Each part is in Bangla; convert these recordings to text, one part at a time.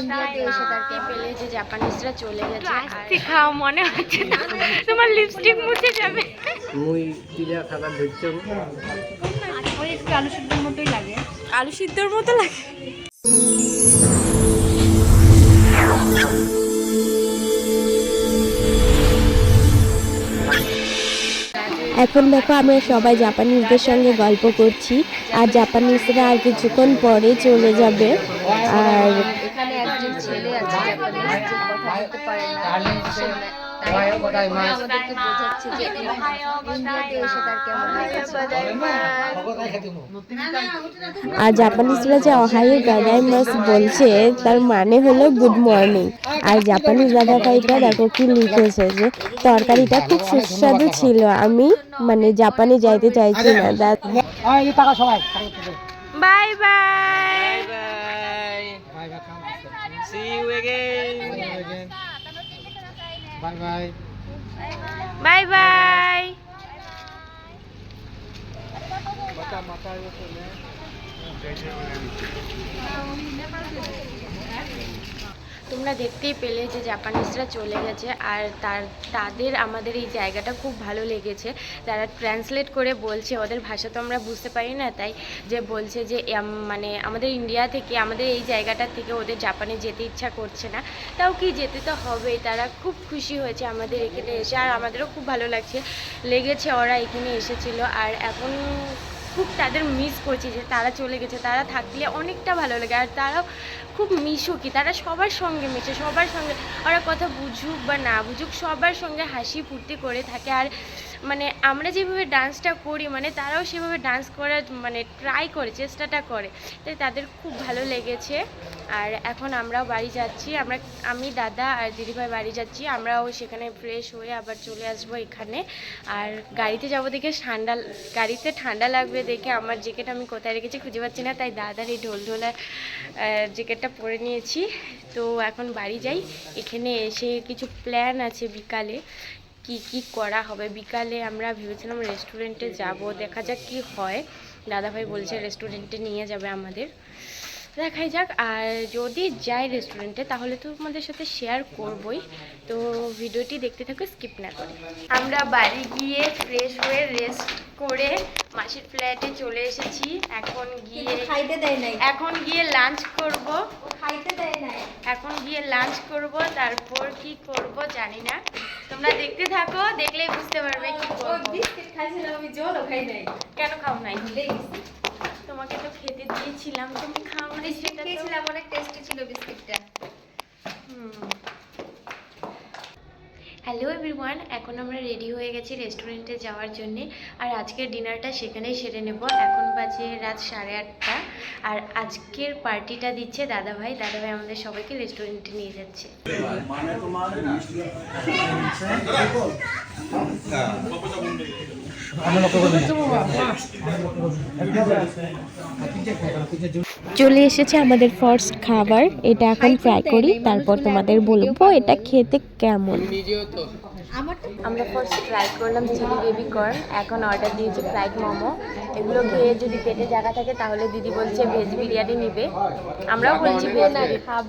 ইন্ডিয়াতে এসে তারকে পেলে যে জাপানিজরা চলে গেছে। আস্তে খাও মনে হচ্ছে না। তোমার লিপস্টিক মুছে যাবে। মুই তিলা খাবার ধরছ ওই একটু আলু সিদ্ধর মতোই লাগে আলু সিদ্ধর মতো লাগে। এখন দেখো আমরা সবাই জাপানিজদের সঙ্গে গল্প করছি। আর জাপানিজরা আর কিছুক্ষণ পরে চলে যাবে। আর এখানে একজন ছেলে আছে জাপানিজ যে পারে না আমাদেরকে বোঝাচ্ছে যে আর জাপানিজরা যে অহাই গাদাই মাস বলছে তার মানে হলো গুড মর্নিং আর জাপানিজ দাদা ভাইটা দেখো কি লিখেছে যে তরকারিটা খুব সুস্বাদু ছিল। আমি মানে জাপানে যাইতে চাইছি না। দা- bye bye see you bye bye bye bye બતા માતા આવ્યો છે ને তোমরা দেখতেই পেলে যে জাপানিজরা চলে গেছে আর তার, তাদের আমাদের এই জায়গাটা খুব ভালো লেগেছে। তারা ট্রান্সলেট করে বলছে, ওদের ভাষা তো আমরা বুঝতে পারি না তাই যে বলছে যে মানে আমাদের ইন্ডিয়া থেকে, আমাদের এই জায়গাটা থেকে ওদের জাপানে যেতে ইচ্ছা করছে না। তাও কি যেতে তো হবেই তারা খুব খুশি হয়েছে আমাদের এখানে এসে আর আমাদেরও খুব ভালো লাগছে, লেগেছে ওরা এখানে এসেছিল আর এখন খুব তাদের মিস করছি যে তারা চলে গেছে, তারা থাকলে অনেকটা ভালো লাগে আর তারাও খুব মিশুকি তারা সবার সঙ্গে মেশে, সবার সঙ্গে ওরা কথা বুঝুক বা না বুঝুক, সবার সঙ্গে হাসি ফুর্তি করে থাকে। আর মানে আমরা যেভাবে ডান্সটা করি মানে তারাও সেভাবে ডান্স করার মানে ট্রাই করে, চেষ্টাটা করে। তাই তাদের খুব ভালো লেগেছে। আর এখন আমরাও বাড়ি যাচ্ছি, আমরা, আমি, দাদা আর দিদিভাই বাড়ি যাচ্ছি। আমরাও সেখানে ফ্রেশ হয়ে আবার চলে আসব এখানে। আর গাড়িতে যাব দেখে ঠান্ডা, গাড়িতে ঠান্ডা লাগবে দেখে। আমার জ্যাকেট আমি কোথায় রেখেছি খুঁজে পাচ্ছি না। তাই দাদার এই ঢোল ঢোলা জ্যাকেটটা পরে নিয়েছি। তো এখন বাড়ি যাই। এখানে এসে কিছু প্ল্যান আছে বিকালে। কি কি করা হবে? বিকালে আমরা ভেবেছিলাম রেস্টুরেন্টে যাব। দেখা যাক কি হয়। দাদাভাই বলছে রেস্টুরেন্টে নিয়ে যাবে আমাদের। দেখাই যাক আর যদি যাই রেস্টুরেন্টে তাহলে তো তোমাদের সাথে শেয়ার করবই। তো ভিডিওটি দেখতে থাকো স্কিপ না করে। আমরা বাড়ি গিয়ে ফ্রেশ হয়ে রেস্ট করে মাসির ফ্ল্যাটে চলে এসেছি। এখন গিয়ে খাইতে দেয় নাই। এখন গিয়ে লাঞ্চ করব। খাইতে দেয় নাই। এখন গিয়ে লাঞ্চ করব তারপর কি করব জানি না। তোমরা দেখতে থাকো দেখলেই বুঝতে পারবে কি করব। বিস্কিট খাইছিলাম আমি জলও খাই নাই। কেন খাও নাই? ভুলে গেছি। তোমাকে তো খেতে দিয়েছিলাম। তুমি খাও না সেটা তো খেয়েছিলাম অনেক টেস্টি ছিল বিস্কিটটা। হ্যালো এভরিওয়ান এখন আমরা রেডি হয়ে গেছি রেস্টুরেন্টে যাওয়ার জন্যে। আর আজকের ডিনারটা সেখানেই সেরে নেব। এখন বাজে রাত সাড়ে আটটা। আর আজকের পার্টিটা দিচ্ছে দাদাভাই। দাদাভাই আমাদের সবাইকে রেস্টুরেন্টে নিয়ে যাচ্ছে। চলে এসেছে আমাদের ফার্স্ট খাবার। এটা এখন ট্রাই করি, তারপর তোমাদের বলব এটা খেতে কেমন। আমরা ফার্স্ট ট্রাই করলাম চিলি বেবি কর্ন এখন অর্ডার দিয়েছি ফ্রাইড মোমো এগুলো খেয়ে যদি পেটে জায়গা থাকে তাহলে দিদি বলছে ভেজ বিরিয়ানি নিবে। আমরাও বলছি ভেজ খাব।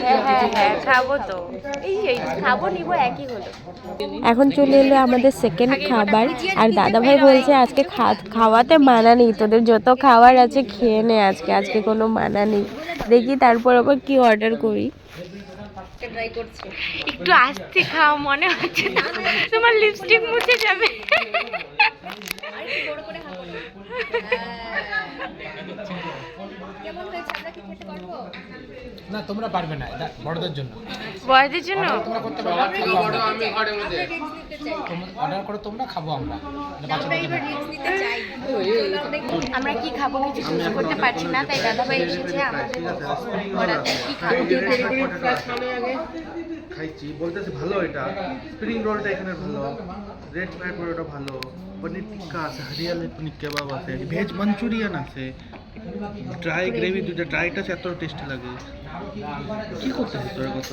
হ্যাঁ হ্যাঁ হ্যাঁ খাব তো। এই এই খাব নিবো একই হলো। এখন চলে এলো আমাদের সেকেন্ড খাবার। আর দাদাভাই বলছে আজকে খা- খাওয়াতে মানা নেই। তোদের যত খাবার আছে খেয়ে নে আজকে। আজকে কোনো মানা নেই। দেখি তারপর আবার কি অর্ডার করি। করছি। একটু আস্তে খাও মনে হচ্ছে না তোমার লিপস্টিক মুছে যাবে। আর বড় করে খাব কেমন হয়েছে আমরা কি খেতে পারব না তোমরা পারবে না এটা বড়দের জন্য। বয়দের জন্য? তোমরা করতে পারবে আমি ঘরের মধ্যে। অর্ডার করো তোমরা খাব আমরা। আমরা কি খাব কিছু চুজ করতে পারছি না তাই দাদাভাই এসেছে আমাদের কি খাব? খাইছি বলতেছে ভালো এটা। স্প্রিং রোলটা এখানে ভালো। রেড ফ্রাইড ওটা ভালো। পনির টিক্কা আছে হরিয়ালি পনির কেবাব আছে ভেজ মাঞ্চুরিয়ান আছে। ড্রাই গ্রেভি দুটো ড্রাইটা এত টেস্টি লাগে। কি করতেছিস তোর কত?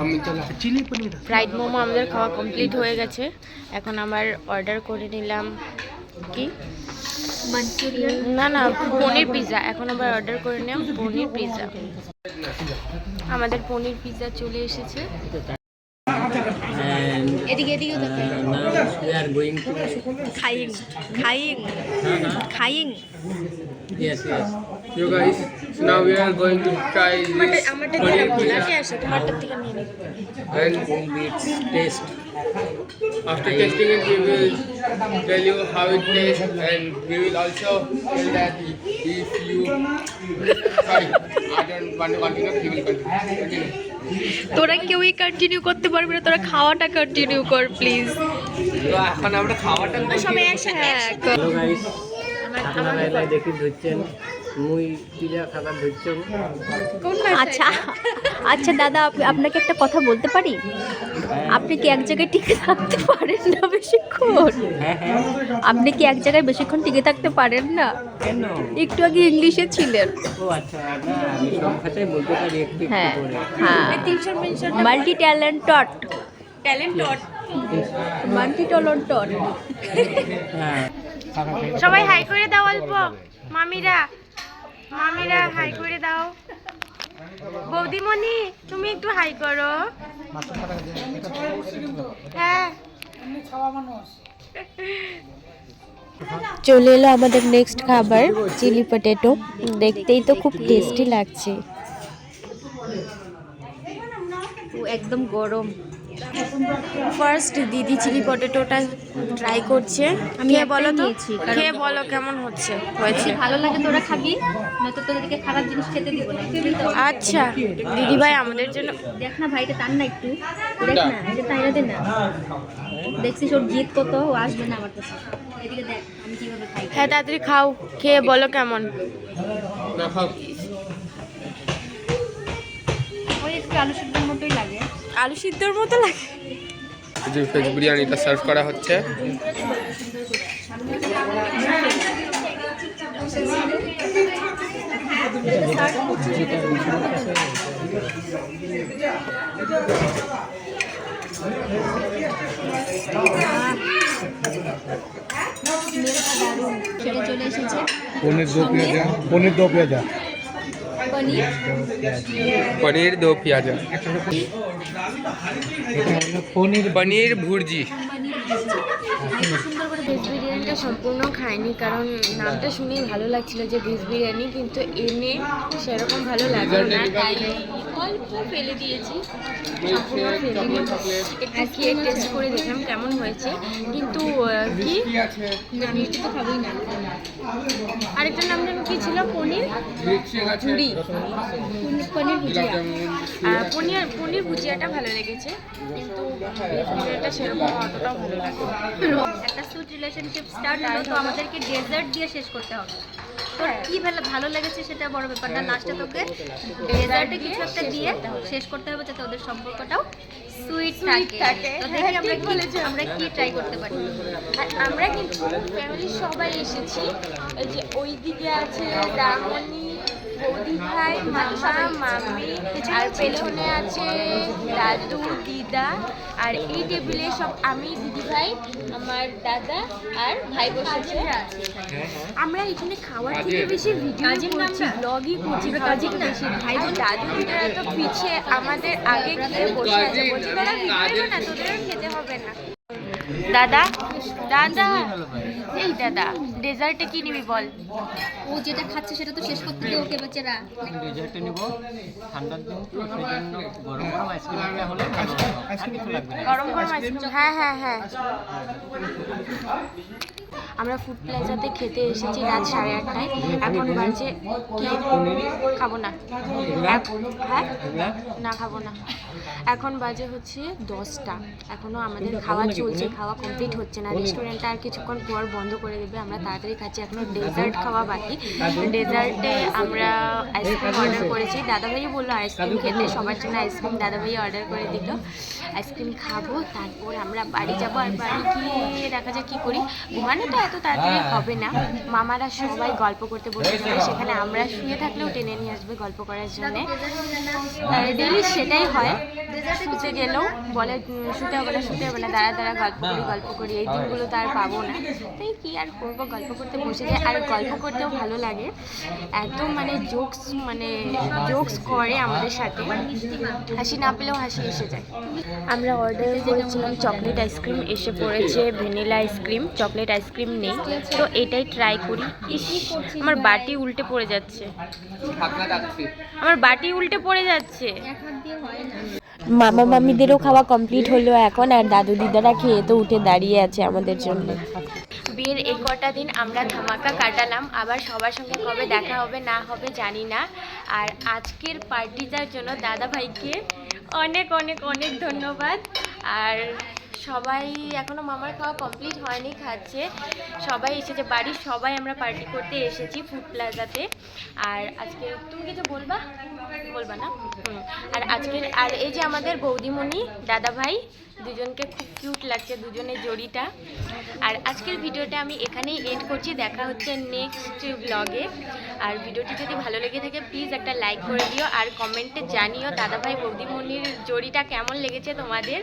আমি চিলি পনির ফ্রাইড মোমো আমাদের খাওয়া কমপ্লিট হয়ে গেছে। এখন আবার অর্ডার করে নিলাম কি? মাঞ্চুরিয়ান না না পনির পিৎজা এখন আবার অর্ডার করে নিলাম পনির পিৎজা আমাদের পনির পিৎজা চলে এসেছে। এদিকে এদিকে uh, now we are going to. খাইং খাইং খাইং Yes, yes. You guys, so now we are going to try this আমারটা paneer দিয়ে pizza আসে তোমারটা থেকে নিয়ে নিই and will be its taste. after tasting it, we will tell you how it tastes and we will also tell that if you. Sorry, I don't want to continue. He will continue. continue. তোরা কেউই কন্টিনিউ করতে পারবি না তোরা খাওয়াটা কন্টিনিউ কর প্লিজ এখন আমরা খাওয়াটা সবাই একসাথে হ্যাঁ দেখি ধরছেন মুই খাবার আচ্ছা। আচ্ছা দাদা আপনাকে একটা কথা বলতে পারি? আপনি কি এক জায়গায় টিকে থাকতে পারেন না বেশিক্ষণ? আপনি কি এক জায়গায় বেশিক্ষণ টিকে থাকতে পারেন না? একটু আগে ইংলিশে ছিলেন। আচ্ছা হ্যাঁ হ্যাঁ। Multi talented multi talented. হ্যাঁ। সবাই হাই করে দাও অল্প মামিরা। মামিরা হাই করে দাও। বৌদিমণি তুমি একটু হাই করো। হ্যাঁ। চলে এলো আমাদের নেক্সট খাবার চিলি পটেটো দেখতেই তো খুব টেস্টি লাগছে। একদম গরম। ফার্স্ট দিদি চিলি পটেটোটা ট্রাই করছে। আমি বলো তো? খেয়ে বলো কেমন হচ্ছে? হয়েছে? ভালো লাগে তোরা খাবি নয়তো তোদেরকে খারাপ জিনিস খেতে দিব না আচ্ছা দিদি ভাই আমাদের জন্য দেখ না ভাইটা টান না একটু দেখ না এটা তাইরা দে না। দেখছিস ওর জিত কত ও আসবে না আমার কাছে। এদিকে দেখ আমি কীভাবে খাই। হ্যাঁ তাড়াতাড়ি খাও খেয়ে বলো কেমন। না খাও। ওই একটু আলু সিদ্ধর মতোই লাগে। আলু সিদ্ধর মতো লাগে। যে ভেজ বিরিয়ানিটা সার্ভ করা হচ্ছে। ছেড়ে চলে এসেছে। পনির দো পেঁয়াজা পনির দো পেঁয়াজা। পনির। পনির দো পেঁয়াজা। পনির পনির ভুর্জি। ভেজ বিরিয়ানিটা সম্পূর্ণ খাইনি কারণ নামটা শুনেই ভালো লাগছিল যে ভেজ বিরিয়ানি কিন্তু এনে সেরকম ভালো লাগল না তাই অল্প ফেলে দিয়েছি সম্পূর্ণ ফেলিনি একটু খেয়ে টেস্ট করে দেখলাম কেমন হয়েছে কিন্তু কি? মিষ্টি তো খাবোই না। আরেকটার নাম যেন কি ছিল? পনির? পুরি। পনির ভুজিয়া। পনির পনির ভুজিয়াটা ভালো লেগেছে কিন্তু ভেজ বিরিয়ানিটা সেরকম অতটাও ভালো একটা সুইট রিলেশনশিপ স্টার্ট হলো তো আমাদেরকে ডেজার্ট দিয়ে শেষ করতে হবে। তোর কি ভালো ভালো লেগেছে সেটা বড় ব্যাপার না লাস্টে তোকে। ডেজার্টে কিছু একটা দিয়ে শেষ করতে হবে যাতে ওদের সম্পর্কটাও সুইট থাকে। তো হ্যাঁ, দেখি আমরা ঠিক কি বলেছ। আমরা কি ট্রাই করতে পারি। আর আমরা কিন্তু ফ্যামিলির সবাই এসেছি। ওই যে ওই দিকে আছে রামনি বৌদি ভাই মামা মামি আর পেছনে আছে দাদু দিদা আর এই টেবিলে সব আমি দিদি ভাই আমার দাদা আর ভাই বসেছে। আমরা এখানে খাওয়ার থেকে বেশি ভিডিও করছি ব্লগই করছি কাজে বেশি ভাই বোন দাদু দিদারা তো পিছিয়ে আমাদের আগে খেয়ে বসে আছে। বলছি ভিডিও না তোদেরও খেতে হবে না। দাদা দাদা এই দাদা ডেজার্টে কি নিবি বল? ও যেটা খাচ্ছে সেটা তো শেষ করতে দে ওকে বেচারা। ডেজার্টে নিব ঠান্ডার দিন তো সেই জন্য গরম গরম আইসক্রিম হলে লাগবে না। গরম গরম আইসক্রিম হ্যাঁ হ্যাঁ হ্যাঁ। আমরা ফুড প্লাজাতে খেতে এসেছি রাত সাড়ে আটটায়। এখন বাজে কি? খাব না। হ্যাঁ? না খাব না। এখন বাজে হচ্ছে দশটা। এখনও আমাদের খাওয়া চলছে খাওয়া কমপ্লিট হচ্ছে না রেস্টুরেন্টটা আর কিছুক্ষণ পর বন্ধ করে দেবে। আমরা তাড়াতাড়ি খাচ্ছি, এখনও ডেজার্ট খাওয়া বাকি। ডেজার্টে আমরা আইসক্রিম অর্ডার করেছি। দাদাভাইও বলল আইসক্রিম খেতে, সবার জন্য আইসক্রিম দাদাভাই অর্ডার করে দিল। আইসক্রিম খাব, তারপর আমরা বাড়ি যাব আর বাড়ি গিয়ে দেখা যাক কী করি। ঘুমানোটা এত তাড়াতাড়ি হবে না। মামারা সবাই গল্প করতে বসে যাবে সেখানে আমরা শুয়ে থাকলেও টেনে নিয়ে আসবে গল্প করার জন্যে। ডেলি সেটাই হয়। শুতে গেলেও বলে শুতে হবে না শুতে হবে না দাঁড়া দাঁড়া গল্প করি গল্প করি এই দিনগুলো তো আর পাবো না। তাই কি আর করব গল্প করতে বসে যায় আর গল্প করতেও ভালো লাগে। এত মানে জোকস মানে জোকস করে আমাদের সাথে। হাসি না পেলেও হাসি এসে যায়। আমরা অর্ডার করেছিলাম চকলেট আইসক্রিম এসে পড়েছে ভ্যানিলা আইসক্রিম চকলেট আইসক্রিম নেই। তো এটাই ট্রাই করি। ইস আমার বাটি উল্টে পড়ে যাচ্ছে। আমার বাটি উল্টে পড়ে যাচ্ছে। মামা মামিদেরও খাওয়া কমপ্লিট হলো এখন আর দাদু দিদারা খেয়ে তো উঠে দাঁড়িয়ে আছে আমাদের জন্য। বিয়ের এই কটা দিন আমরা ধামাকা কাটালাম আবার সবার সঙ্গে কবে দেখা হবে না হবে জানি না। আর আজকের পার্টিটার জন্য দাদা ভাইকে অনেক অনেক অনেক ধন্যবাদ। আর সবাই এখনও মামার খাওয়া কমপ্লিট হয়নি খাচ্ছে। সবাই এসেছে বাড়ির সবাই আমরা পার্টি করতে এসেছি ফুড প্লাজাতে আর আজকে তুমি কিছু বলবা? বলবা না? আর আজকের, আর এই যে আমাদের বৌদিমণি দাদা ভাই দুজনকে খুব কিউট লাগছে, দুজনের জড়িটা। আর আজকের ভিডিওটা আমি এখানেই এড করছি। দেখা হচ্ছে নেক্সট ব্লগে আর ভিডিওটি যদি ভালো লেগে থাকে প্লিজ একটা লাইক করে দিও। আর কমেন্টে জানিও দাদাভাই, বৌদিমণির জড়িটা কেমন লেগেছে তোমাদের।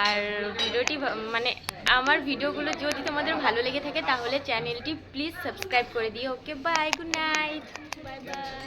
আর ভিডিওটি মানে আমার ভিডিওগুলো যদি তোমাদের ভালো লেগে থাকে, তাহলে চ্যানেলটি প্লিজ সাবস্ক্রাইব করে দিও। Okay bye good night bye bye